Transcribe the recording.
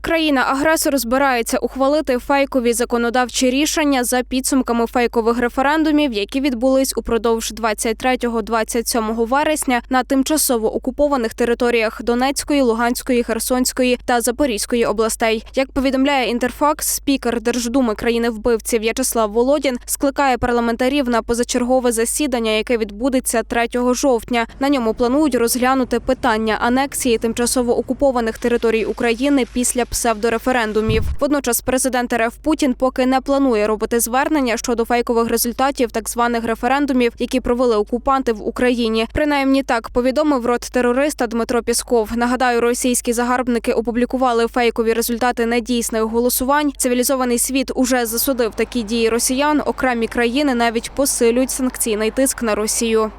Країна-агресор збирається ухвалити фейкові законодавчі рішення за підсумками фейкових референдумів, які відбулись упродовж 23-27 вересня на тимчасово окупованих територіях Донецької, Луганської, Херсонської та Запорізької областей. Як повідомляє Інтерфакс, спікер Держдуми країни-вбивці В'ячеслав Володін скликає парламентарів на позачергове засідання, яке відбудеться 3 жовтня. На ньому планують розглянути питання анексії тимчасово окупованих територій України після псевдореферендумів. Водночас президент РФ Путін поки не планує робити звернення щодо фейкових результатів так званих референдумів, які провели окупанти в Україні. Принаймні так повідомив рот терориста Дмитро Пісков. Нагадаю, російські загарбники опублікували фейкові результати недійсних голосувань. Цивілізований світ уже засудив такі дії росіян. Окремі країни навіть посилюють санкційний тиск на Росію.